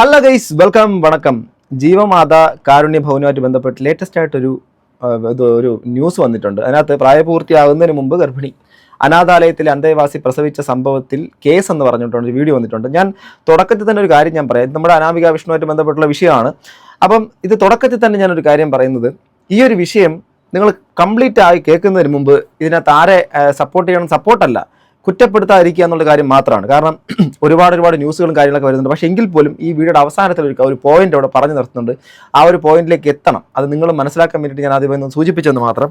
Hello guys welcome വണക്കം. ജീവമാത കാരുണ്യ ഭവനുമായിട്ട് ബന്ധപ്പെട്ട് latest ആയിട്ടൊരു ഒരു ന്യൂസ് വന്നിട്ടുണ്ട്. അതിനകത്ത് പ്രായപൂർത്തിയാകുന്നതിന് മുമ്പ് ഗർഭിണി അനാഥാലയത്തിൽ അന്തേവാസി പ്രസവിച്ച സംഭവത്തിൽ കേസ് എന്ന് പറഞ്ഞിട്ടുണ്ട് വീഡിയോ വന്നിട്ടുണ്ട്. ഞാൻ തുടക്കത്തിൽ തന്നെ ഒരു കാര്യം ഞാൻ പറയാം. നമ്മുടെ അനാമിക വിഷ്ണുവായിട്ട് ബന്ധപ്പെട്ടുള്ള വിഷയമാണ്. അപ്പം ഇത് തുടക്കത്തിൽ തന്നെ ഞാനൊരു കാര്യം പറയുന്നത്. ഈ ഒരു വിഷയം നിങ്ങൾ കംപ്ലീറ്റ് ആയി കേൾക്കുന്നതിന് മുമ്പ് ഇതിനകത്ത് ആരെ സപ്പോർട്ട് ചെയ്യണം സപ്പോർട്ടല്ല കുറ്റപ്പെടുത്താതിരിക്കുക എന്നുള്ള കാര്യം മാത്രമാണ്. കാരണം ഒരുപാട് ഒരുപാട് ന്യൂസുകളും കാര്യങ്ങളൊക്കെ വരുന്നുണ്ട്. പക്ഷേ എങ്കിൽ പോലും ഈ വീഡിയോയുടെ അവസാനത്തിൽ ഒരു പോയിന്റ് അവിടെ പറഞ്ഞു നിർത്തുന്നുണ്ട്. ആ ഒരു പോയിന്റിലേക്ക് എത്തണം. അത് നിങ്ങൾ മനസ്സിലാക്കാൻ വേണ്ടിയിട്ട് ഞാൻ ആദ്യം ഒന്ന് സൂചിപ്പിച്ചെന്ന് മാത്രം.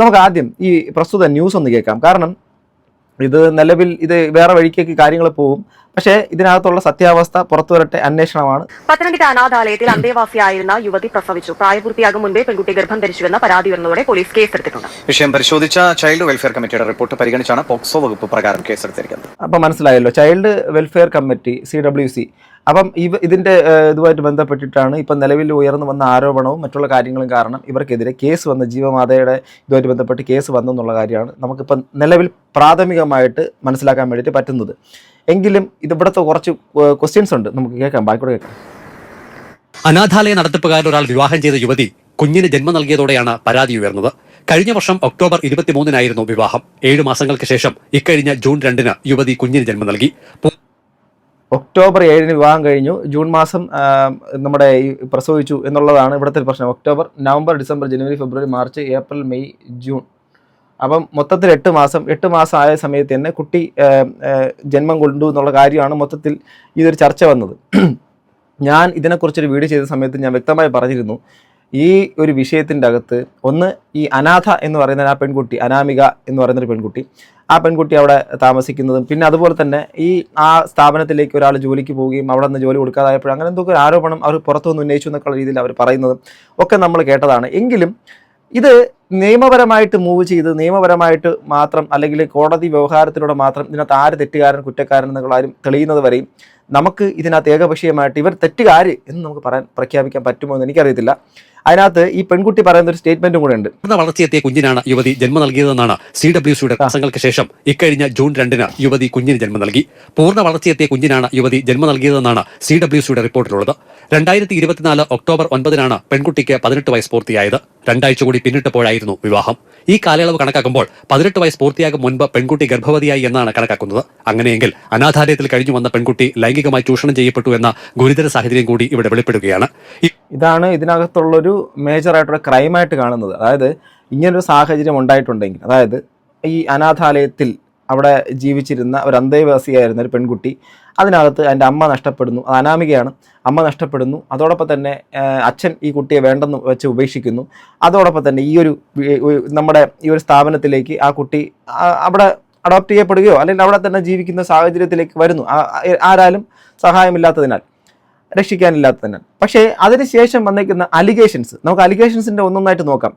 നമുക്ക് ആദ്യം ഈ പ്രസ്തുത ന്യൂസ് ഒന്ന് കേൾക്കാം. കാരണം ഇത് നിലവിൽ ഇത് വേറെ വഴിക്കേക്ക് കാര്യങ്ങൾ പോകും. പക്ഷേ ഇതിനകത്തുള്ള സത്യാവസ്ഥ പുറത്തു വരട്ടെ അന്വേഷണമാണ്. പത്തനംതിട്ട അനാഥാലയത്തിൽ അന്തേവാസിയായിരുന്ന യുവതി പ്രസവിച്ചു. പ്രായപൂർത്തിയാകും മുൻപേ പെൺകുട്ടി ഗർഭം ധരിച്ചുവെന്ന പരാതി ഉയർന്നതോടെ പോലീസ് കേസെടുത്തിട്ടുണ്ട്. വിഷയം പരിശോധിച്ച ചൈൽഡ് വെൽഫെയർ കമ്മിറ്റിയുടെ റിപ്പോർട്ട് പരിഗണിച്ചാണ് പോക്സോ വകുപ്പ് പ്രകാരം കേസെടുത്തിരിക്കുന്നത്. അപ്പം മനസ്സിലായല്ലോ child welfare committee C W C. അപ്പം ഇവ ഇതിന്റെ ഇതുമായിട്ട് ബന്ധപ്പെട്ടിട്ടാണ് ഇപ്പം നിലവിൽ ഉയർന്നു വന്ന ആരോപണവും മറ്റുള്ള കാര്യങ്ങളും കാരണം ഇവർക്കെതിരെ കേസ് വന്ന ജീവമാതയുടെ ഇതുമായിട്ട് ബന്ധപ്പെട്ട് കേസ് വന്നെന്നുള്ള കാര്യമാണ് നമുക്കിപ്പം നിലവിൽ പ്രാഥമികമായിട്ട് മനസ്സിലാക്കാൻ വേണ്ടിയിട്ട് പറ്റുന്നത്. എങ്കിലും ഇത് ഇവിടുത്തെ കുറച്ച് ക്വസ്റ്റ്യൻസ് ഉണ്ട്. നമുക്ക് കേൾക്കാം ബാക്കിക്കൂടെ കേൾക്കാം. അനാഥാലയ നടത്തിപ്പുകാരൻ ഒരാൾ വിവാഹം ചെയ്ത യുവതി കുഞ്ഞിന് ജന്മം നൽകിയതോടെയാണ് പരാതി ഉയർന്നത്. കഴിഞ്ഞ വർഷം ഒക്ടോബർ ഇരുപത്തിമൂന്നിനായിരുന്നു വിവാഹം. ഏഴു മാസങ്ങൾക്ക് ശേഷം ഇക്കഴിഞ്ഞ ജൂൺ രണ്ടിന് യുവതി കുഞ്ഞിന് ജന്മം നൽകി. ഒക്ടോബർ ഏഴിന് വിവാഹം കഴിഞ്ഞു. ജൂൺ മാസം നമ്മുടെ ഈ പ്രസവിച്ചു എന്നുള്ളതാണ് ഇവിടുത്തെ പ്രശ്നം. October November December January February March April May June. അപ്പം മൊത്തത്തിൽ എട്ട് മാസം എട്ട് മാസം ആയ സമയത്ത് തന്നെ കുട്ടി ജന്മം കൊണ്ടു എന്നുള്ള കാര്യമാണ് മൊത്തത്തിൽ ഇതൊരു ചർച്ച വന്നത്. ഞാൻ ഇതിനെക്കുറിച്ചൊരു വീഡിയോ ചെയ്ത സമയത്ത് ഞാൻ വ്യക്തമായി പറഞ്ഞിരുന്നു. ഈ ഒരു വിഷയത്തിന്റെ അകത്ത് ഒന്ന് ഈ അനാഥ എന്ന് പറയുന്ന ആ പെൺകുട്ടി അനാമിക എന്ന് പറയുന്ന ഒരു പെൺകുട്ടി ആ പെൺകുട്ടി അവിടെ താമസിക്കുന്നതും പിന്നെ അതുപോലെ തന്നെ ഈ ആ സ്ഥാപനത്തിലേക്ക് ഒരാൾ ജോലിക്ക് പോവുകയും അവിടെ നിന്ന് ജോലി കൊടുക്കാതായപ്പോൾ അങ്ങനെ എന്തൊക്കെ ഒരു ആരോപണം അവർ പുറത്തുനിന്ന് ഉന്നയിച്ചു എന്നൊക്കെയുള്ള രീതിയിൽ അവർ പറയുന്നതും ഒക്കെ നമ്മൾ കേട്ടതാണ്. എങ്കിലും ഇത് നിയമപരമായിട്ട് മൂവ് ചെയ്ത് നിയമപരമായിട്ട് മാത്രം അല്ലെങ്കിൽ കോടതി വ്യവഹാരത്തിലൂടെ മാത്രം ഇതിനകത്ത് ആര് തെറ്റുകാരൻ കുറ്റക്കാരൻ എന്നുള്ള ആരും തെളിയുന്നത് വരെയും നമുക്ക് ഇതിനകത്ത് ഏകപക്ഷീയമായിട്ട് ഇവർ തെറ്റുകാര് എന്ന് നമുക്ക് പറയാൻ പ്രഖ്യാപിക്കാൻ പറ്റുമോ എന്ന് എനിക്കറിയത്തില്ല. അതിനകത്ത് ഈ പെൺകുട്ടി പറയുന്ന ഒരു സ്റ്റേറ്റ്മെന്റും കൂടെ ഉണ്ട്. പൂർണ വളർച്ചയെത്തിയ കുഞ്ഞിനാണ് യുവതി ജന്മം നൽകിയതെന്നാണ് സി ഡബ്ല്യു സിയുടെ പ്രസംഗങ്ങൾക്ക് ശേഷം ഇക്കഴിഞ്ഞ ജൂൺ രണ്ടിന് യുവതി കുഞ്ഞിന് ജന്മം നൽകി. പൂർണ വളർച്ചയെത്തിയ കുഞ്ഞിനാണ് യുവതി ജന്മം നൽകിയതെന്നാണ് സി ഡബ്ല്യു സിയുടെ റിപ്പോർട്ടിലുള്ളത്. രണ്ടായിരത്തി ഇരുപത്തിനാല് ഒക്ടോബർ ഒൻപതിനാണ് പെൺകുട്ടിക്ക് പതിനെട്ട് വയസ്സ് പൂർത്തിയായത്. രണ്ടാഴ്ച കൂടി പിന്നിട്ടപ്പോഴായിരുന്നു വിവാഹം. ഈ കാലയളവ് കണക്കാക്കുമ്പോൾ പതിനെട്ട് വയസ്സ് പൂർത്തിയാകും മുൻപ് പെൺകുട്ടി ഗർഭവതിയായി എന്നാണ് കണക്കാക്കുന്നത്. അങ്ങനെയെങ്കിൽ അനാഥാലയത്തിൽ കഴിഞ്ഞു വന്ന പെൺകുട്ടി ലൈംഗികമായി ചൂഷണം ചെയ്യപ്പെട്ടു എന്ന ഗുരുതര സാഹചര്യം കൂടി ഇവിടെ വെളിപ്പെടുകയാണ്. ഇതാണ് ഇതിനകത്തുള്ളൊരു മേജറായിട്ടുള്ള ക്രൈമായിട്ട് കാണുന്നത്. അതായത് ഇങ്ങനൊരു സാഹചര്യം ഉണ്ടായിട്ടുണ്ടെങ്കിൽ അതായത് ഈ അനാഥാലയത്തിൽ അവിടെ ജീവിച്ചിരുന്ന ഒരു അന്തേവാസിയായിരുന്ന ഒരു പെൺകുട്ടി അതിനകത്ത് എന്റെ അമ്മ നഷ്ടപ്പെടുന്നു. അത് അനാമികയാണ്. അമ്മ നഷ്ടപ്പെടുന്നു. അതോടൊപ്പം തന്നെ അച്ഛൻ ഈ കുട്ടിയെ വേണ്ടെന്ന് വെച്ച് ഉപേക്ഷിക്കുന്നു. അതോടൊപ്പം തന്നെ ഈ ഒരു നമ്മുടെ ഈ ഒരു സ്ഥാപനത്തിലേക്ക് ആ കുട്ടി അവിടെ അഡോപ്റ്റ് ചെയ്യപ്പെടുകയോ അല്ലെങ്കിൽ അവിടെ തന്നെ ജീവിക്കുന്ന സാഹചര്യത്തിലേക്ക് വരുന്നു. ആരാലും സഹായമില്ലാത്തതിനാൽ രക്ഷിക്കാനില്ലാത്തതിനാൽ. പക്ഷേ അതിനുശേഷം വന്നേക്കുന്ന അലിഗേഷൻസ് നമുക്ക് അലിഗേഷൻസിന്റെ ഒന്നൊന്നായിട്ട് നോക്കാം.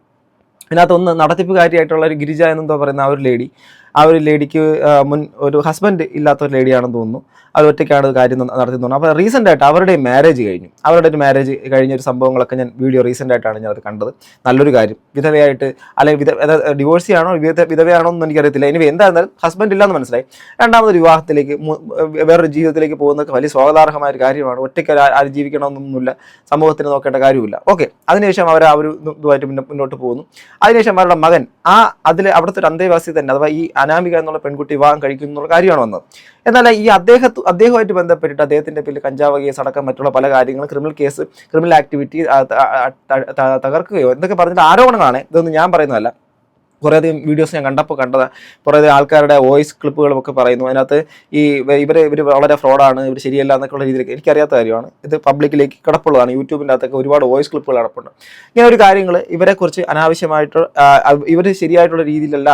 ഇതിനകത്ത് ഒന്ന് നടത്തിപ്പുകാരിയായിട്ടുള്ള ഒരു ഗിരിജ എന്നെന്തോ പറയുന്ന ആ ഒരു ലേഡി ആ ഒരു ലേഡിക്ക് മുൻ ഒരു ഹസ്ബൻഡ് ഇല്ലാത്ത ഒരു ലേഡിയാണെന്ന് തോന്നുന്നു. അത് ഒറ്റയ്ക്കാണ് കാര്യം നടത്തി തോന്നുന്നു. അപ്പോൾ റീസെന്റ് ആയിട്ട് അവരുടെ മാരേജ് കഴിഞ്ഞു. അവരുടെ ഒരു മാരേജ് കഴിഞ്ഞ ഒരു സംഭവങ്ങളൊക്കെ ഞാൻ വീഡിയോ റീസെന്റ് ആയിട്ടാണ് ഞാൻ അത് കണ്ടത്. നല്ലൊരു കാര്യം. വിധവയായിട്ട് അല്ലെങ്കിൽ വിധ ഡിവോഴ്സിയാണോ വിധ വിധവയാണോ എന്ന് എനിക്കറിയത്തില്ല. ഇനി എന്തായിരുന്നാലും ഹസ്ബൻഡ് ഇല്ലാന്ന് മനസ്സിലായി. രണ്ടാമത് വിവാഹത്തിലേക്ക് വേറൊരു ജീവിതത്തിലേക്ക് പോകുന്നതൊക്കെ വലിയ സ്വാഗതാർഹമായ ഒരു കാര്യമാണ്. ഒറ്റയ്ക്ക് ആര് ജീവിക്കണമെന്നൊന്നുമില്ല. സമൂഹത്തിന് നോക്കേണ്ട കാര്യമില്ല. ഓക്കെ അതിനുശേഷം അവർ ആ ഒരു ഇത് ഇതുമായിട്ട് മുന്നോ- മുന്നോട്ട് പോകുന്നു. അതിനുശേഷം അവരുടെ മകൻ ആ അതിൽ അവിടുത്തെ ഒരു അന്തേവാസി തന്നെ അഥവാ ഈ അനാമിക എന്നുള്ള പെൺകുട്ടി വിവാഹം കഴിക്കുന്നു എന്നുള്ള കാര്യമാണ് വന്നത്. എന്നാൽ ഈ അദ്ദേഹത്ത് അദ്ദേഹമായിട്ട് ബന്ധപ്പെട്ടിട്ട് അദ്ദേഹത്തിന്റെ പേരിൽ കഞ്ചാവ് കേസ് അടക്കം മറ്റുള്ള പല കാര്യങ്ങളും ക്രിമിനൽ കേസ് ക്രിമിനൽ ആക്ടിവിറ്റി തകർക്കുകയോ എന്തൊക്കെ പറഞ്ഞിട്ട് ആരോപണങ്ങളാണ്? ഇതൊന്നും ഞാൻ പറയുന്നതല്ല. കുറേയധികം വീഡിയോസ് ഞാൻ കണ്ടപ്പോൾ കണ്ടത്. കുറേയധികം ആൾക്കാരുടെ വോയിസ് ക്ലിപ്പുകളും ഒക്കെ പറയുന്നു. അതിനകത്ത് ഈ ഇവർ ഇവർ വളരെ ഫ്രോഡാണ് ഇവർ ശരിയല്ല എന്നൊക്കെയുള്ള രീതിയിൽ എനിക്കറിയാത്ത കാര്യമാണ്. ഇത് പബ്ലിക്കിലേക്ക് കിടപ്പുള്ളതാണ്. യൂട്യൂബിന്റെ അകത്തൊക്കെ ഒരുപാട് വോയിസ് ക്ലിപ്പുകൾ കിടപ്പുണ്ട് ഇങ്ങനെ ഒരു കാര്യങ്ങൾ ഇവരെക്കുറിച്ച് അനാവശ്യമായിട്ട് ഇവർ ശരിയായിട്ടുള്ള രീതിയിലല്ല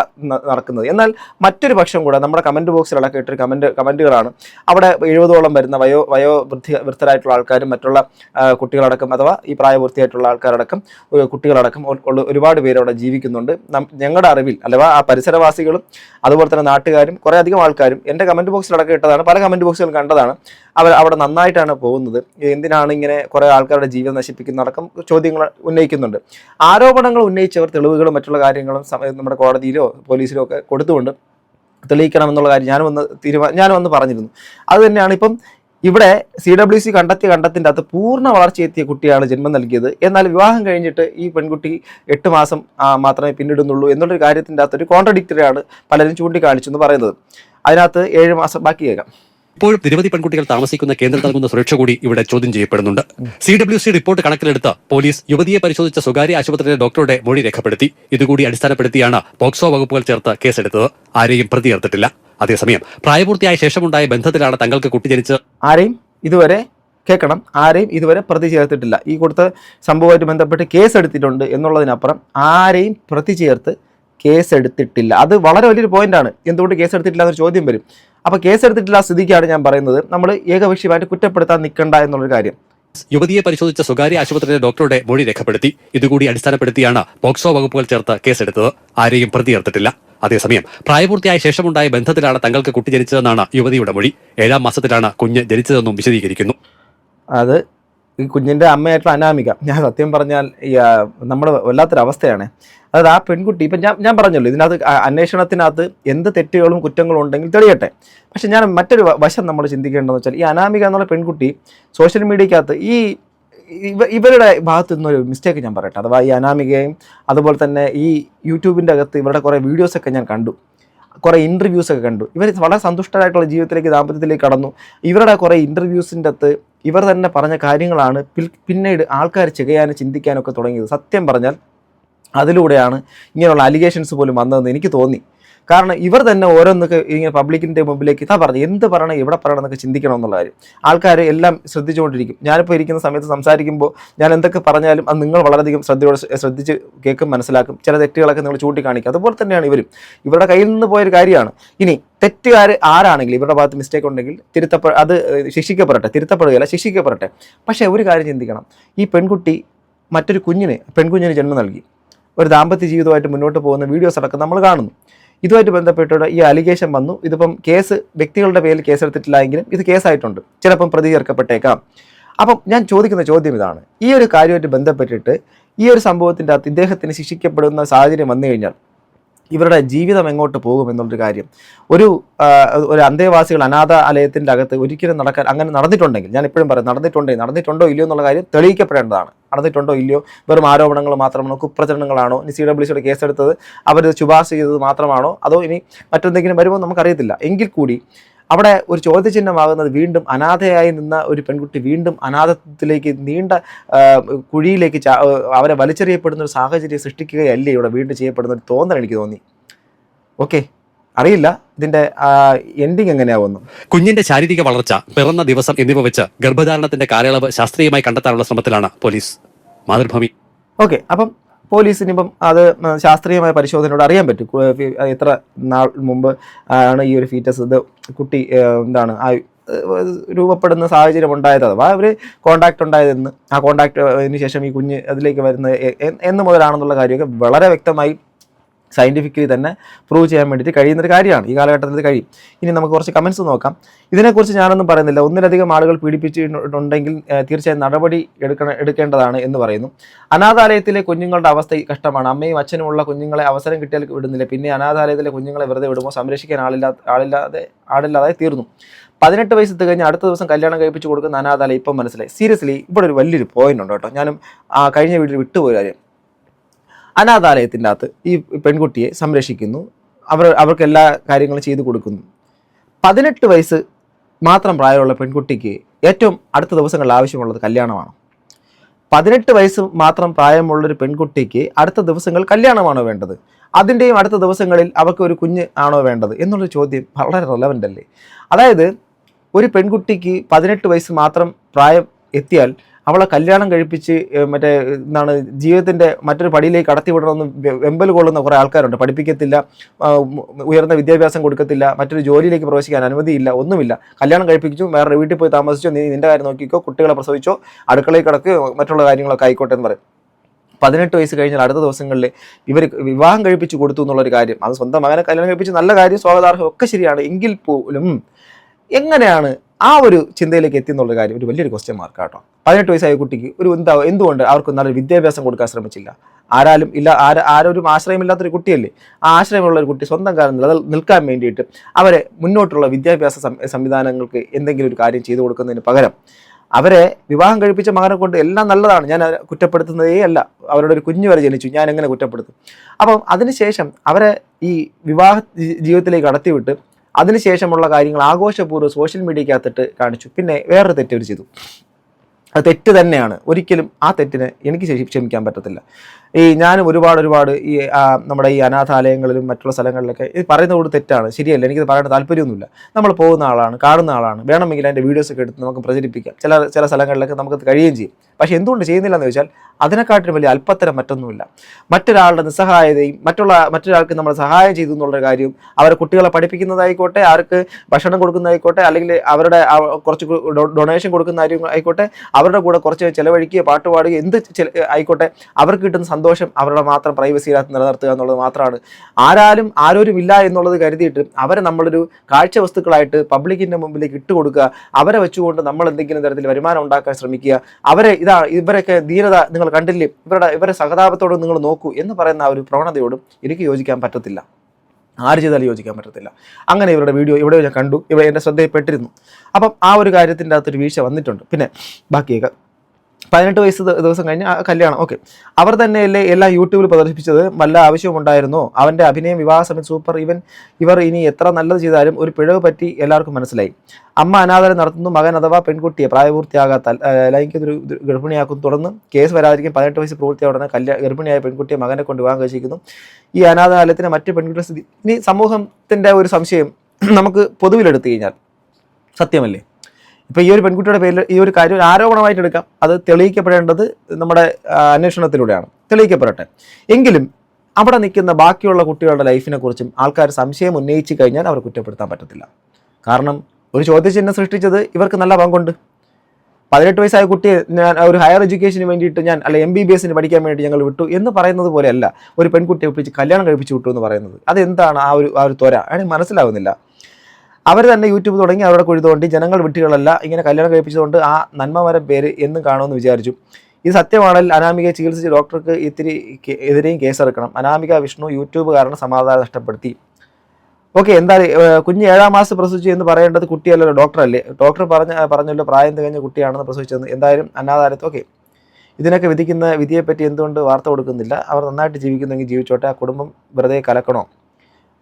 നടക്കുന്നത്. എന്നാൽ മറ്റൊരു പക്ഷം കൂടെ നമ്മുടെ കമന്റ് ബോക്സിലടക്കം ഇട്ടൊരു കമന്റ് കമന്റുകളാണ്. അവിടെ എഴുപതോളം വരുന്ന വയോ വയോ വൃദ്ധി വൃദ്ധരായിട്ടുള്ള ആൾക്കാരും മറ്റുള്ള കുട്ടികളടക്കം അഥവാ ഈ പ്രായപൂർത്തിയായിട്ടുള്ള ആൾക്കാരടക്കം കുട്ടികളടക്കം ഒരുപാട് പേര് അവിടെ ജീവിക്കുന്നുണ്ട്. നം- ഞങ്ങളുടെ അറിവിൽ അഥവാ ആ പരിസരവാസികളും അതുപോലെ തന്നെ നാട്ടുകാരും കുറേ അധികം ആൾക്കാരും എന്റെ കമന്റ് ബോക്സിലടക്കം ഇട്ടതാണ്. പല കമന്റ് ബോക്സുകൾ കണ്ടതാണ്. അവർ അവിടെ നന്നായിട്ടാണ് പോകുന്നത്. എന്തിനാണ് ഇങ്ങനെ കുറേ ആൾക്കാരുടെ ജീവിതം നശിപ്പിക്കുന്നതടക്കം ചോദ്യങ്ങൾ ഉന്നയിക്കുന്നുണ്ട്. ആരോപണങ്ങൾ ഉന്നയിച്ചവർ തെളിവുകളും മറ്റുള്ള കാര്യങ്ങളും നമ്മുടെ കോടതിയിലോ പോലീസിലോ ഒക്കെ കൊടുത്തുകൊണ്ട് തെളിയിക്കണം എന്നുള്ള കാര്യം ഞാനും ഒന്ന് തീരുമാനം ഞാനും ഒന്ന് പറഞ്ഞിരുന്നു. അത് തന്നെയാണ് ഇപ്പം ഇവിടെ സി ഡബ്ല്യു സി കണ്ടെത്തിയ കണ്ടെത്തിന്റെ അകത്ത് പൂർണ വളർച്ചയെത്തിയ കുട്ടിയാണ് ജന്മം നൽകിയത്. എന്നാൽ വിവാഹം കഴിഞ്ഞിട്ട് ഈ പെൺകുട്ടി എട്ട് മാസം മാത്രമേ പിന്നിടുന്നുള്ളൂ എന്നുള്ളൊരു കാര്യത്തിന്റെ അകത്ത് ഒരു കോൺട്രഡിക്ടറി ആണ് പലരും ചൂണ്ടിക്കാണിച്ചു എന്ന് പറയുന്നത്. അതിനകത്ത് ഏഴ് മാസം ബാക്കി കേൾക്കാം ഇപ്പോഴും നിരവധി പെൺകുട്ടികൾ താമസിക്കുന്ന കേന്ദ്രം നൽകുന്ന സുരക്ഷ കൂടി ഇവിടെ ചോദ്യം ചെയ്യപ്പെടുന്നുണ്ട്. സി ഡബ്ല്യു സി റിപ്പോർട്ട് കണക്കിലെടുത്ത പോലീസ് യുവതിയെ പരിശോധിച്ച സ്വകാര്യ ആശുപത്രിയിലെ ഡോക്ടറുടെ മൊഴി രേഖപ്പെടുത്തി. ഇതുകൂടി അടിസ്ഥാനപ്പെടുത്തിയാണ് പോക്സോ വകുപ്പുകൾ ചേർത്ത് കേസെടുത്തത്. ആരെയും പ്രതി ചേർത്തിട്ടില്ല അതേസമയം പ്രായപൂർത്തിയായ ശേഷമുണ്ടായ ബന്ധത്തിലാണ് തങ്ങൾക്ക് കുട്ടി ജനിച്ചത് ആരെയും ഇതുവരെ കേൾക്കണം. ആരെയും ഇതുവരെ പ്രതി ചേർത്തിട്ടില്ല ഈ കൊടുത്ത സംഭവമായിട്ട് ബന്ധപ്പെട്ട് കേസ് എടുത്തിട്ടുണ്ട് എന്നുള്ളതിനപ്പുറം ആരെയും പ്രതി ചേർത്ത് കേസ് എടുത്തിട്ടില്ല അത് വളരെ വലിയൊരു പോയിന്റാണ് എന്തുകൊണ്ട് കേസ് എടുത്തിട്ടില്ല എന്നൊരു ചോദ്യം വരും. അപ്പോൾ കേസ് എടുത്തിട്ടില്ല സ്ഥിതിക്കാണ് ഞാൻ പറയുന്നത്. നമ്മൾ ഏകപക്ഷീയമായിട്ട് കുറ്റപ്പെടുത്താൻ നിൽക്കണ്ട എന്നുള്ളൊരു കാര്യം. യുവതിയെ പരിശോധിച്ച സ്വകാര്യ ആശുപത്രിയിലെ ഡോക്ടറുടെ മൊഴി രേഖപ്പെടുത്തി. ഇതുകൂടി അടിസ്ഥാനപ്പെടുത്തിയാണ് പോക്സോ വകുപ്പുകൾ ചേർത്ത് കേസെടുത്തത്. ആരെയും പ്രതി ചേർത്തിട്ടില്ല അതേസമയം പ്രായപൂർത്തിയായ ശേഷമുണ്ടായ ബന്ധത്തിലാണ് തങ്ങൾക്ക് കുട്ടി ജനിച്ചതെന്നാണ് യുവതിയുടെ മൊഴി. ഏഴാം മാസത്തിലാണ് കുഞ്ഞ് ജനിച്ചതെന്നും വിശദീകരിക്കുന്നു. അത് ഈ കുഞ്ഞിന്റെ അമ്മയായിട്ടുള്ള അനാമിക. ഞാൻ സത്യം പറഞ്ഞാൽ നമ്മുടെ വല്ലാത്തൊരു അവസ്ഥയാണ് അതായത് ആ പെൺകുട്ടി ഇപ്പം ഞാൻ ഞാൻ പറഞ്ഞല്ലോ ഇതിനകത്ത് അന്വേഷണത്തിനകത്ത് എന്ത് തെറ്റുകളും കുറ്റങ്ങളും ഉണ്ടെങ്കിൽ തെളിയട്ടെ. പക്ഷെ ഞാൻ മറ്റൊരു വശം നമ്മൾ ചിന്തിക്കേണ്ടതെന്ന് വെച്ചാൽ ഈ അനാമിക എന്നുള്ള പെൺകുട്ടി സോഷ്യൽ മീഡിയക്കകത്ത് ഈ ഇവ ഇവരുടെ ഭാഗത്തു നിന്നൊരു മിസ്റ്റേക്ക് ഞാൻ പറയട്ടെ. അഥവാ ഈ അനാമികയും അതുപോലെ തന്നെ ഈ യൂട്യൂബിന്റെ അകത്ത് ഇവരുടെ കുറേ വീഡിയോസൊക്കെ ഞാൻ കണ്ടു. കുറേ ഇന്റർവ്യൂസ് ഒക്കെ കണ്ടു. ഇവർ വളരെ സന്തുഷ്ടരായിട്ടുള്ള ജീവിതത്തിലേക്ക് ദാമ്പത്യത്തിലേക്ക് കടന്നു. ഇവരുടെ കുറേ ഇന്റർവ്യൂസിന്റെ അകത്ത് ഇവർ തന്നെ പറഞ്ഞ കാര്യങ്ങളാണ് പിന്നീട് ആൾക്കാർ ചെയ്യാനും ചിന്തിക്കാനൊക്കെ തുടങ്ങിയത്. സത്യം പറഞ്ഞാൽ അതിലൂടെയാണ് ഇങ്ങനെയുള്ള അലിഗേഷൻസ് പോലും വന്നതെന്ന് എനിക്ക് തോന്നി. കാരണം ഇവർ തന്നെ ഓരോന്നൊക്കെ ഇങ്ങനെ പബ്ലിക്കിന്റെ മുമ്പിലേക്ക് ഇതാ പറഞ്ഞു എന്ത് പറയണം എവിടെ പറയണം എന്നൊക്കെ ചിന്തിക്കണം എന്നുള്ള കാര്യം. ആൾക്കാർ എല്ലാം ശ്രദ്ധിച്ചുകൊണ്ടിരിക്കും. ഞാനിപ്പോൾ ഇരിക്കുന്ന സമയത്ത് സംസാരിക്കുമ്പോൾ ഞാൻ എന്തൊക്കെ പറഞ്ഞാലും അത് നിങ്ങൾ വളരെയധികം ശ്രദ്ധയോടെ ശ്ര- ശ്രദ്ധിച്ച് കേൾക്കും മനസ്സിലാക്കും. ചില തെറ്റുകളൊക്കെ നിങ്ങൾ ചൂണ്ടിക്കാണിക്കും. അതുപോലെ തന്നെയാണ് ഇവരും. ഇവരുടെ കയ്യിൽ നിന്ന് പോയൊരു കാര്യമാണ്. ഇനി തെറ്റുകാർ ആരാണെങ്കിലും ഇവരുടെ ഭാഗത്ത് മിസ്റ്റേക്ക് ഉണ്ടെങ്കിൽ തിരുത്തപ്പെ അത് ശിക്ഷിക്കപ്പെടട്ടെ. തിരുത്തപ്പെടുകയല്ല ശിക്ഷിക്കപ്പെടട്ടെ. പക്ഷേ ഒരു കാര്യം ചിന്തിക്കണം. ഈ പെൺകുട്ടി മറ്റൊരു കുഞ്ഞിന് പെൺകുഞ്ഞിന് ജന്മം നൽകി. ഒരു ദാമ്പത്യ ജീവിതമായിട്ട് മുന്നോട്ട് പോകുന്ന വീഡിയോസ് അടക്കം നമ്മൾ കാണുന്നു. ഇതുമായിട്ട് ബന്ധപ്പെട്ടുള്ള ഈ അലിഗേഷൻ വന്നു. ഇതിപ്പം കേസ് വ്യക്തികളുടെ പേരിൽ കേസെടുത്തിട്ടില്ല എങ്കിലും ഇത് കേസായിട്ടുണ്ട്. ചിലപ്പം പ്രതി ചേർക്കപ്പെട്ടേക്കാം അപ്പം ഞാൻ ചോദിക്കുന്ന ചോദ്യം ഇതാണ്. ഈ ഒരു കാര്യമായിട്ട് ബന്ധപ്പെട്ടിട്ട് ഈ ഒരു സംഭവത്തിന്റെ അകത്ത് ഇദ്ദേഹത്തിന് ശിക്ഷിക്കപ്പെടുന്ന സാഹചര്യം വന്നു കഴിഞ്ഞാൽ ഇവരുടെ ജീവിതം എങ്ങോട്ട് പോകും എന്നുള്ളൊരു കാര്യം. ഒരു ഒരു അന്തേവാസികൾ അനാഥാലയത്തിന്റെ അകത്ത് ഒരിക്കലും നടക്കാൻ അങ്ങനെ നടന്നിട്ടുണ്ടെങ്കിൽ ഞാൻ എപ്പോഴും പറയും നടന്നിട്ടുണ്ടെങ്കിൽ നടന്നിട്ടുണ്ടോ ഇല്ലയോ എന്നുള്ള കാര്യം തെളിയിക്കപ്പെടേണ്ടതാണ്. നടന്നിട്ടുണ്ടോ ഇല്ലയോ? വെറും ആരോപണങ്ങൾ മാത്രമാണോ? കുപ്രചരണങ്ങളാണോ? ഇനി സി ഡബ്ല്യു കേസെടുത്തത് അവർ ശുപാർശ ചെയ്തത് മാത്രമാണോ? അതോ ഇനി മറ്റെന്തെങ്കിലും വരുമോ നമുക്കറിയത്തില്ല. എങ്കിൽ കൂടി അവിടെ ഒരു ചോദ്യചിഹ്നമാകുന്നത് വീണ്ടും അനാഥയായി നിന്ന ഒരു പെൺകുട്ടി വീണ്ടും അനാഥത്വത്തിലേക്ക് നീണ്ട കുഴിയിലേക്ക് അവരെ വലിച്ചെറിയപ്പെടുന്ന ഒരു സാഹചര്യം സൃഷ്ടിക്കുകയല്ലേ ഇവിടെ വീണ്ടും ചെയ്യപ്പെടുന്ന ഒരു തോന്നൽ എനിക്ക് തോന്നി. ഓക്കെ. അറിയില്ല. ഇതിന്റെ എൻഡിങ് എങ്ങനെയാവുന്നു? കുഞ്ഞിന്റെ ശാരീരിക വളർച്ച പിറന്ന ദിവസം എന്നിവ വെച്ച് ഗർഭധാരണത്തിന്റെ കാലയളവ് ശാസ്ത്രീയമായി കണ്ടെത്താനുള്ള ശ്രമത്തിലാണ് പോലീസ്. മാതൃഭൂമി. ഓക്കെ അപ്പം പോലീസിനിപ്പം അത് ശാസ്ത്രീയമായ പരിശോധനയോട് അറിയാൻ പറ്റും. എത്ര നാൾ മുമ്പ് ആണ് ഈ ഒരു ഫീറ്റസ് ഇത് കുട്ടി എന്താണ് ആ രൂപപ്പെടുന്ന സാഹചര്യം ഉണ്ടായത് അഥവാ അവർ കോണ്ടാക്ട് ഉണ്ടായതെന്ന്. ആ കോണ്ടാക്ടിന് ശേഷം ഈ കുഞ്ഞ് അതിലേക്ക് വരുന്നത് എന്ന് മുതലാണെന്നുള്ള കാര്യമൊക്കെ വളരെ വ്യക്തമായി സയന്റിഫിക്കലി തന്നെ പ്രൂവ് ചെയ്യാൻ വേണ്ടിയിട്ട് കഴിയുന്നൊരു കാര്യമാണ്. ഈ കാലഘട്ടത്തിൽ കഴിയും. ഇനി നമുക്ക് കുറച്ച് കമൻസ് നോക്കാം. ഇതിനെക്കുറിച്ച് ഞാനൊന്നും പറയുന്നില്ല. ഒന്നിലധികം ആളുകൾ പീഡിപ്പിച്ചിട്ടുണ്ടെങ്കിൽ തീർച്ചയായും നടപടി എടുക്കണ എടുക്കേണ്ടതാണ് എന്ന് പറയുന്നു. അനാഥാലയത്തിലെ കുഞ്ഞുങ്ങളുടെ അവസ്ഥ കഷ്ടമാണ്. അമ്മയും അച്ഛനുമുള്ള കുഞ്ഞുങ്ങളെ അവസരം കിട്ടിയാൽ വിടുന്നില്ല. പിന്നെ അനാഥാലയത്തിലെ കുഞ്ഞുങ്ങളെ വെറുതെ വിടുമ്പോൾ സംരക്ഷിക്കാൻ ആളില്ലാ ആളില്ലാതെ ആളില്ലാതെ തീർന്നു. പതിനെട്ട് വയസ്സ് തികഞ്ഞ് അടുത്ത ദിവസം കല്യാണം കഴിപ്പിച്ച് കൊടുക്കുന്ന അനാഥാലയം ഇപ്പം മനസ്സിലായി. സീരിയസ്ലി ഇവിടെ ഒരു വലിയൊരു പോയിന്റ് ഉണ്ട് കേട്ടോ. ഞാനും ആ കഴിഞ്ഞ വീട്ടിൽ വിട്ടുപോയി കാര്യം. അനാഥാലയത്തിന്റെ അകത്ത് ഈ പെൺകുട്ടിയെ സംരക്ഷിക്കുന്നു. അവർ അവർക്ക് എല്ലാ കാര്യങ്ങളും ചെയ്തു കൊടുക്കുന്നു. പതിനെട്ട് വയസ്സ് മാത്രം പ്രായമുള്ള പെൺകുട്ടിക്ക് ഏറ്റവും അടുത്ത ദിവസങ്ങളിൽ ആവശ്യമുള്ളത് കല്യാണമാണ്. പതിനെട്ട് വയസ്സ് മാത്രം പ്രായമുള്ളൊരു പെൺകുട്ടിക്ക് അടുത്ത ദിവസങ്ങൾ കല്യാണമാണോ വേണ്ടത്? അതിന്റെയും അടുത്ത ദിവസങ്ങളിൽ അവർക്ക് ഒരു കുഞ്ഞ് ആണോ വേണ്ടത് എന്നുള്ള ചോദ്യം വളരെ റെലവന്റ് അല്ലേ? അതായത് ഒരു പെൺകുട്ടിക്ക് പതിനെട്ട് വയസ്സ് മാത്രം പ്രായം എത്തിയാൽ അവളെ കല്യാണം കഴിപ്പിച്ച് മറ്റേ എന്താണ് ജീവിതത്തിന്റെ മറ്റൊരു പടിയിലേക്ക് കടത്തിവിടണമെന്ന് വെമ്പൽ കൊള്ളുന്ന കുറേ ആൾക്കാരുണ്ട്. പഠിപ്പിക്കത്തില്ല ഉയർന്ന വിദ്യാഭ്യാസം കൊടുക്കത്തില്ല മറ്റൊരു ജോലിയിലേക്ക് പ്രവേശിക്കാൻ അനുമതിയില്ല ഒന്നുമില്ല. കല്യാണം കഴിപ്പിച്ചു വേറെ വീട്ടിൽ പോയി താമസിച്ചോ നീ നിന്റെ കാര്യം നോക്കിക്കോ കുട്ടികളെ പ്രസവിച്ചോ അടുക്കളയിൽ കിടക്ക് മറ്റുള്ള കാര്യങ്ങളൊക്കെ ആയിക്കോട്ടെ എന്ന് പറയും. പതിനെട്ട് വയസ്സ് കഴിഞ്ഞാൽ അടുത്ത ദിവസങ്ങളിൽ ഇവർ വിവാഹം കഴിപ്പിച്ച് കൊടുത്തു എന്നുള്ളൊരു കാര്യം. അത് സ്വന്തം മകനെ കല്യാണം കഴിപ്പിച്ച് നല്ല കാര്യം സ്വാഗതാർഹം ഒക്കെ ശരിയാണ്. എങ്കിൽ പോലും എങ്ങനെയാണ് ആ ഒരു ചിന്തയിലേക്ക് എത്തി എന്നുള്ള കാര്യം ഒരു വലിയൊരു ക്വസ്റ്റ്യൻ മാർക്ക് കേട്ടോ. പതിനെട്ട് വയസ്സായ കുട്ടിക്ക് ഒരു എന്താ എന്തുകൊണ്ട് അവർക്ക് നല്ലൊരു വിദ്യാഭ്യാസം കൊടുക്കാൻ ശ്രമിച്ചില്ല? ആരാലും ഇല്ല ആര ആരൊരു ആശ്രയമില്ലാത്തൊരു കുട്ടിയല്ലേ? ആ ആശ്രയമുള്ള ഒരു കുട്ടി സ്വന്തം കാലം നില നിൽക്കാൻ വേണ്ടിയിട്ട് അവരെ മുന്നോട്ടുള്ള വിദ്യാഭ്യാസ സംവിധാനങ്ങൾക്ക് എന്തെങ്കിലും ഒരു കാര്യം ചെയ്തു കൊടുക്കുന്നതിന് പകരം അവരെ വിവാഹം കഴിപ്പിച്ച മകനെ കൊണ്ട് എല്ലാം നല്ലതാണ്. ഞാൻ കുറ്റപ്പെടുത്തുന്നതേ അല്ല. അവരുടെ ഒരു കുഞ്ഞു വരെ ജനിച്ചു. ഞാൻ എങ്ങനെ കുറ്റപ്പെടുത്തും? അപ്പം അതിനുശേഷം അവരെ ഈ വിവാഹ ജീവിതത്തിലേക്ക് കടത്തിവിട്ട് അതിനുശേഷമുള്ള കാര്യങ്ങൾ ആഘോഷപൂർവം സോഷ്യൽ മീഡിയക്കകത്തിട്ട് കാണിച്ചു. പിന്നെ വേറൊരു തെറ്റ് അവർ ചെയ്തു. അത് തെറ്റ് തന്നെയാണ്. ഒരിക്കലും ആ തെറ്റിനെ എനിക്ക് ക്ഷമിക്കാൻ പറ്റത്തില്ല. ഈ ഞാനും ഒരുപാട് ഒരുപാട് ഈ നമ്മുടെ ഈ അനാഥാലയങ്ങളിലും മറ്റുള്ള സ്ഥലങ്ങളിലൊക്കെ ഇത് പറയുന്നത് കൂടി തെറ്റാണ് ശരിയല്ല എനിക്കിത് പറയേണ്ട താല്പര്യമൊന്നുമില്ല. നമ്മൾ പോകുന്ന ആളാണ് കാണുന്ന ആളാണ്. വേണമെങ്കിൽ അതിന്റെ വീഡിയോസ് ഒക്കെ എടുത്ത് നമുക്ക് പ്രചരിപ്പിക്കാം. ചില ചില സ്ഥലങ്ങളിലൊക്കെ നമുക്ക് കഴിയുകയും ചെയ്യും. പക്ഷേ എന്തുകൊണ്ട് ചെയ്യുന്നില്ല എന്ന് ചോദിച്ചാൽ അതിനെക്കാട്ടിലും വലിയ അല്പത്തരം മറ്റൊന്നുമില്ല. മറ്റൊരാളുടെ നിസ്സഹായതയും മറ്റുള്ള മറ്റൊരാൾക്ക് നമ്മൾ സഹായം ചെയ്തു എന്നുള്ള കാര്യവും അവരെ കുട്ടികളെ പഠിപ്പിക്കുന്നതായിക്കോട്ടെ അവർക്ക് ഭക്ഷണം കൊടുക്കുന്നതായിക്കോട്ടെ അല്ലെങ്കിൽ അവരുടെ കുറച്ച് ഡൊണേഷൻ കൊടുക്കുന്ന ആയിക്കോട്ടെ അവരുടെ കൂടെ കുറച്ച് ചിലവഴിക്കുക പാട്ട് എന്ത് ആയിക്കോട്ടെ അവർക്ക് കിട്ടുന്ന സന്തോഷം അവരുടെ മാത്രം പ്രൈവസിയിനകത്ത് നിലനിർത്തുക എന്നുള്ളത് മാത്രമാണ്. ആരാലും ആരോരും ഇല്ല എന്നുള്ളത് കരുതിയിട്ട് അവരെ നമ്മളൊരു കാഴ്ച വസ്തുക്കളായിട്ട് പബ്ലിക്കിന്റെ മുമ്പിലേക്ക് ഇട്ടുകൊടുക്കുക അവരെ വെച്ചുകൊണ്ട് നമ്മൾ എന്തെങ്കിലും തരത്തിൽ വരുമാനം ഉണ്ടാക്കാൻ ശ്രമിക്കുക. അവരെ ഇതാ ഇവരൊക്കെ ധീരത നിങ്ങൾ കണ്ടില്ലേ? ഇവരുടെ ഇവരെ സഹതാപത്തോട് നിങ്ങൾ നോക്കൂ എന്ന് പറയുന്ന ആ ഒരു പ്രവണതയോടും എനിക്ക് യോജിക്കാൻ പറ്റത്തില്ല. ആര് ചെയ്താലും യോജിക്കാൻ പറ്റത്തില്ല. അങ്ങനെ ഇവരുടെ വീഡിയോ ഇവിടെ ഞാൻ കണ്ടു. ഇവിടെ എന്റെ ശ്രദ്ധയിൽപ്പെട്ടിരുന്നു. അപ്പം ആ ഒരു കാര്യത്തിന്റെ അകത്തൊരു വീഴ്ച വന്നിട്ടുണ്ട്. പിന്നെ ബാക്കിയൊക്കെ പതിനെട്ട് വയസ്സ് ദിവസം കഴിഞ്ഞ് കല്യാണം. ഓക്കെ അവർ തന്നെയല്ലേ എല്ലാം യൂട്യൂബിൽ പ്രദർശിപ്പിച്ചത്? വല്ല ആവശ്യമുണ്ടായിരുന്നോ അവന്റെ അഭിനയം വിവാഹ സമയത്ത് സൂപ്പർ ഇവൻ ഇവർ ഇനി എത്ര നല്ലത് ചെയ്താലും ഒരു പിഴവ് പറ്റി എല്ലാവർക്കും മനസ്സിലായി. അമ്മ അനാഥരം നടത്തുന്നു മകൻ അഥവാ പെൺകുട്ടിയെ പ്രായപൂർത്തിയാകാത്ത ലൈംഗിക ഗർഭിണിയാക്കുന്നു. തുടർന്ന് കേസ് വരാതിരിക്കും പതിനെട്ട് വയസ്സ് പൂർത്തിയായ ഉടനെ കല്യാ ഗർഭിണിയായ പെൺകുട്ടിയെ മകനെ കൊണ്ട് വിവാഹം കഴിച്ചിരിക്കുന്നു. ഈ അനാഥാലയത്തിന് മറ്റ് പെൺകുട്ടിയുടെ സ്ഥിതി ഇനി സമൂഹത്തിന്റെ ഒരു സംശയം നമുക്ക് പൊതുവിലെടുത്തു കഴിഞ്ഞാൽ സത്യമല്ലേ? ഇപ്പൊ ഈ ഒരു പെൺകുട്ടിയുടെ പേരിൽ ഈ ഒരു കാര്യം ആരോപണമായിട്ട് എടുക്കാം. അത് തെളിയിക്കപ്പെടേണ്ടത് നമ്മുടെ അന്വേഷണത്തിലൂടെയാണ്. തെളിയിക്കപ്പെടട്ടെ. എങ്കിലും അവിടെ നിൽക്കുന്ന ബാക്കിയുള്ള കുട്ടികളുടെ ലൈഫിനെ കുറിച്ചും ആൾക്കാർ സംശയം ഉന്നയിച്ചു കഴിഞ്ഞാൽ അവർ കുറ്റപ്പെടുത്താൻ പറ്റത്തില്ല. കാരണം ഒരു ചോദ്യചിഹ്നം സൃഷ്ടിച്ചത് ഇവർക്ക് നല്ല പങ്കുണ്ട്. പതിനെട്ട് വയസ്സായ കുട്ടിയെ ഞാൻ ഒരു ഹയർ എഡ്യൂക്കേഷന് വേണ്ടിയിട്ട് ഞാൻ അല്ലെ എം ബി ബി എസിന് പഠിക്കാൻ വേണ്ടി ഞങ്ങൾ വിട്ടു എന്ന് പറയുന്നത് പോലെയല്ല ഒരു പെൺകുട്ടിയെ ഒപ്പിച്ച് കല്യാണം കഴിപ്പിച്ച് വിട്ടു എന്ന് പറയുന്നത്. അതെന്താണ് ആ ഒരു ആ ഒരു ത്വര? അതിന് മനസ്സിലാവുന്നില്ല. അവർ തന്നെ യൂട്യൂബ് തുടങ്ങി അവരുടെ കുഴി തോണ്ടി ജനങ്ങൾ വിട്ടുകളല്ല ഇങ്ങനെ കല്യാണം കഴിപ്പിച്ചതുകൊണ്ട് ആ നന്മമരം പേര് എന്നും കാണുമെന്ന് വിചാരിച്ചു. ഇത് സത്യമാണെങ്കിൽ അനാമികയെ ചികിത്സിച്ച് ഡോക്ടർക്ക് ഇത്തിരി എതിരെയും കേസെടുക്കണം. അനാമിക വിഷ്ണു യൂട്യൂബ് കാരണം സമാധാനം നഷ്ടപ്പെടുത്തി. ഓക്കെ എന്തായാലും കുഞ്ഞ് ഏഴാം മാസം പ്രസവിച്ചു എന്ന് പറയേണ്ടത് കുട്ടിയല്ലല്ലോ ഡോക്ടറല്ലേ? ഡോക്ടർ പറഞ്ഞ പറഞ്ഞല്ലോ പ്രായം തികഞ്ഞ കുട്ടിയാണെന്ന് പ്രസവിച്ചത് എന്തായാലും അനാഥാലയത്ത് ഓക്കെ. ഇതിനൊക്കെ വിധിക്കുന്ന വിധിയെപ്പറ്റി എന്തുകൊണ്ട് വാർത്ത കൊടുക്കുന്നില്ല? അവർ നന്നായിട്ട് ജീവിക്കുന്നെങ്കിൽ ജീവിച്ചോട്ടെ. ആ കുടുംബം വെറുതെ കലക്കണോ?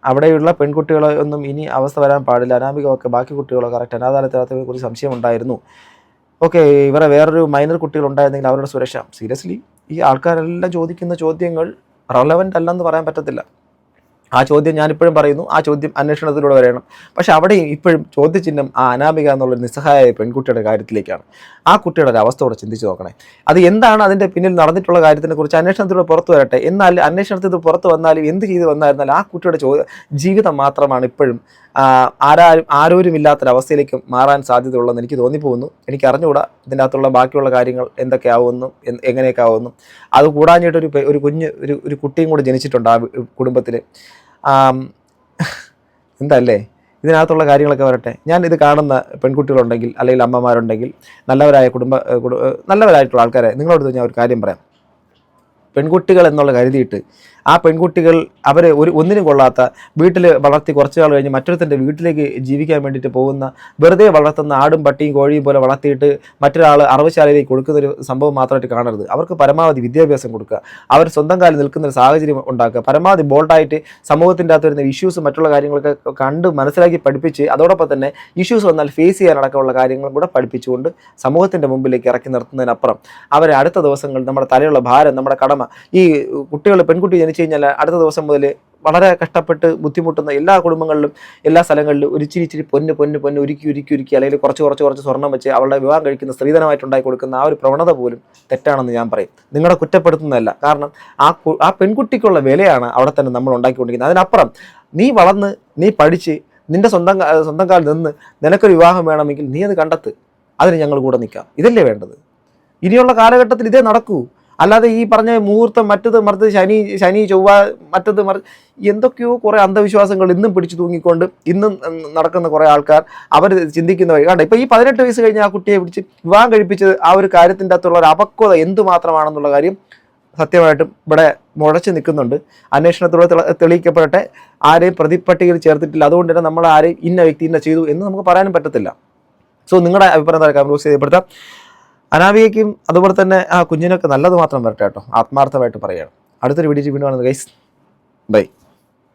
അവിടെയുള്ള പെൺകുട്ടികളെ ഒന്നും ഇനി അവസ്ഥ വരാൻ പാടില്ല. അനാമികമൊക്കെ ബാക്കി കുട്ടികളോ കറക്റ്റ് അനാഥാലയത്തിനകത്തെ കുറിച്ച് സംശയം ഉണ്ടായിരുന്നു. ഓക്കെ ഇവരെ വേറൊരു മൈനർ കുട്ടികൾ ഉണ്ടായിരുന്നെങ്കിൽ അവരുടെ സുരക്ഷ. സീരിയസ്ലി ഈ ആൾക്കാരെല്ലാം ചോദിക്കുന്ന ചോദ്യങ്ങൾ റെലവന്റ് അല്ലെന്ന് പറയാൻ പറ്റത്തില്ല. ആ ചോദ്യം ഞാനിപ്പോഴും പറയുന്നു. ആ ചോദ്യം അന്വേഷണത്തിലൂടെ വരണം. പക്ഷെ അവിടെ ഇപ്പോഴും ചോദ്യചിഹ്നം ആ അനാമിക എന്നുള്ള നിസ്സഹായ പെൺകുട്ടിയുടെ കാര്യത്തിലേക്കാണ്. ആ കുട്ടിയുടെ ഒരു അവസ്ഥ കൂടെ ചിന്തിച്ച് നോക്കണേ. അത് എന്താണ് അതിന്റെ പിന്നിൽ നടന്നിട്ടുള്ള കാര്യത്തിനെ കുറിച്ച് അന്വേഷണത്തിലൂടെ പുറത്തു വരട്ടെ. എന്നാൽ അന്വേഷണത്തിൽ പുറത്തു വന്നാലും എന്ത് ചെയ്തു വന്നായിരുന്നാലും ആ കുട്ടിയുടെ ജീവിതം മാത്രമാണ് ഇപ്പോഴും ആരാരും ആരോരുമില്ലാത്തൊരവസ്ഥയിലേക്കും മാറാൻ സാധ്യതയുള്ളതെന്ന് എനിക്ക് തോന്നിപ്പോകുന്നു. എനിക്ക് അറിഞ്ഞുകൂടാ ഇതിന്റെ അകത്തുള്ള ബാക്കിയുള്ള കാര്യങ്ങൾ എന്തൊക്കെ ആവുമെന്നും എങ്ങനെയൊക്കെ ആവുമെന്നും അത് കൂടാഞ്ഞിട്ടൊരു പെ- ഒരു കുഞ്ഞ് ഒരു ഒരു കുട്ടിയും കൂടെ ജനിച്ചിട്ടുണ്ട് ആ കുടുംബത്തിൽ എന്തല്ലേ? ഇതിനകത്തുള്ള കാര്യങ്ങളൊക്കെ വരട്ടെ. ഞാൻ ഇത് കാണുന്ന പെൺകുട്ടികളുണ്ടെങ്കിൽ അല്ലെങ്കിൽ അമ്മമാരുണ്ടെങ്കിൽ നല്ലവരായ കുടുംബ നല്ലവരായിട്ടുള്ള ആൾക്കാരെ നിങ്ങളോട് ഞാൻ ഒരു കാര്യം പറയാം. പെൺകുട്ടികൾ എന്നുള്ള കരുതിയിട്ട് ആ പെൺകുട്ടികൾ അവർ ഒരു ഒന്നിനും കൊള്ളാത്ത വീട്ടിൽ വളർത്തി കുറച്ച് നാൾ കഴിഞ്ഞ് മറ്റൊരുത്തന്റെ വീട്ടിലേക്ക് ജീവിക്കാൻ വേണ്ടിയിട്ട് പോകുന്ന വെറുതെ വളർത്തുന്ന ആടും പട്ടിയും കോഴിയും പോലെ വളർത്തിയിട്ട് മറ്റൊരാൾ അറവശാലയിലേക്ക് കൊടുക്കുന്ന ഒരു സംഭവം മാത്രമായിട്ട് കാണരുത്. അവർക്ക് പരമാവധി വിദ്യാഭ്യാസം കൊടുക്കുക. അവർ സ്വന്തം കാലിൽ നിൽക്കുന്ന ഒരു സാഹചര്യം ഉണ്ടാക്കുക. പരമാവധി ബോൾഡായിട്ട് സമൂഹത്തിന്റെ അകത്ത് വരുന്ന ഇഷ്യൂസ് മറ്റുള്ള കാര്യങ്ങളൊക്കെ കണ്ട് മനസ്സിലാക്കി പഠിപ്പിച്ച് അതോടൊപ്പം തന്നെ ഇഷ്യൂസ് വന്നാൽ ഫേസ് ചെയ്യാനടക്കമുള്ള കാര്യങ്ങളും കൂടെ പഠിപ്പിച്ചുകൊണ്ട് സമൂഹത്തിന്റെ മുമ്പിലേക്ക് ഇറക്കി നിർത്തുന്നതിനപ്പുറം അവരെ അടുത്ത ദിവസങ്ങളിൽ നമ്മുടെ തലയുള്ള ഭാരം നമ്മുടെ കടമ ഈ കുട്ടികൾ പെൺകുട്ടി ജനിച്ചു കഴിഞ്ഞാൽ അടുത്ത ദിവസം മുതൽ വളരെ കഷ്ടപ്പെട്ട് ബുദ്ധിമുട്ടുന്ന എല്ലാ കുടുംബങ്ങളിലും എല്ലാ സ്ഥലങ്ങളിലും ഒരു ഇച്ചിരി പൊന്ന് പൊന്ന് പൊന്ന് ഒരുക്കി ഒരുക്കി ഒരുക്കി അല്ലെങ്കിൽ കുറച്ച് കുറച്ച് കുറച്ച് സ്വർണം വെച്ച് അവളുടെ വിവാഹം കഴിക്കുന്ന സ്ത്രീധനമായിട്ട് ഉണ്ടാക്കി കൊടുക്കുന്ന ആ ഒരു പ്രവണത പോലും തെറ്റാണെന്ന് ഞാൻ പറയും. നിങ്ങളെ കുറ്റപ്പെടുത്തുന്നതല്ല. കാരണം ആ ആ പെൺകുട്ടിക്കുള്ള വിലയാണ് അവിടെ തന്നെ നമ്മൾ ഉണ്ടാക്കിക്കൊണ്ടിരിക്കുന്നത്. അതിനപ്പുറം നീ വളർന്ന് നീ പഠിച്ച് നിന്റെ സ്വന്തം സ്വന്തം കാലിൽ നിന്ന് നിനക്കൊരു വിവാഹം വേണമെങ്കിൽ നീ അത് കണ്ടെത്ത്. അതിന് ഞങ്ങൾ കൂടെ നിൽക്കാം. ഇതല്ലേ വേണ്ടത്? ഇനിയുള്ള കാലഘട്ടത്തിൽ ഇതേ നടക്കൂ. അല്ലാതെ ഈ പറഞ്ഞ മുഹൂർത്തം മറ്റത് മറിച്ച് ശനി ശനി ചൊവ്വ മറ്റത് മറി എന്തൊക്കെയോ കുറേ അന്ധവിശ്വാസങ്ങൾ ഇന്നും പിടിച്ചു തൂങ്ങിക്കൊണ്ട് ഇന്നും നടക്കുന്ന കുറേ ആൾക്കാർ അവർ ചിന്തിക്കുന്ന വഴി. കണ്ട ഇപ്പം ഈ പതിനെട്ട് വയസ്സ് കഴിഞ്ഞ ആ കുട്ടിയെ പിടിച്ച് വിവാഹം കഴിപ്പിച്ചത് ആ ഒരു കാര്യത്തിന്റെ അകത്തുള്ള ഒരു അപക്വത എന്തുമാത്രമാണെന്നുള്ള കാര്യം സത്യമായിട്ടും ഇവിടെ മുഴച്ചു നിൽക്കുന്നുണ്ട്. അന്വേഷണത്തിലൂടെ തെള- തെളിയിക്കപ്പെടട്ടെ. ആരെയും പ്രതിപ്പട്ടികയിൽ ചേർത്തിട്ടില്ല. അതുകൊണ്ട് തന്നെ നമ്മൾ ആരെയും ഇന്ന വ്യക്തി ഇന്ന ചെയ്തു എന്ന് നമുക്ക് പറയാനും പറ്റത്തില്ല. സോ നിങ്ങളുടെ അഭിപ്രായം തരക്കാം ബോക്സിൽ ചെയ്യപ്പെടുത്താം അനാവികയ്ക്കും അതുപോലെ തന്നെ ആ കുഞ്ഞിനൊക്കെ നല്ലത് മാത്രം വരട്ടെ കേട്ടോ. ആത്മാർത്ഥമായിട്ട് പറയുകയാണ്. അടുത്തൊരു വീഡിയോ വീണ്ടും കാണുന്നത് ഗൈസ് ബൈ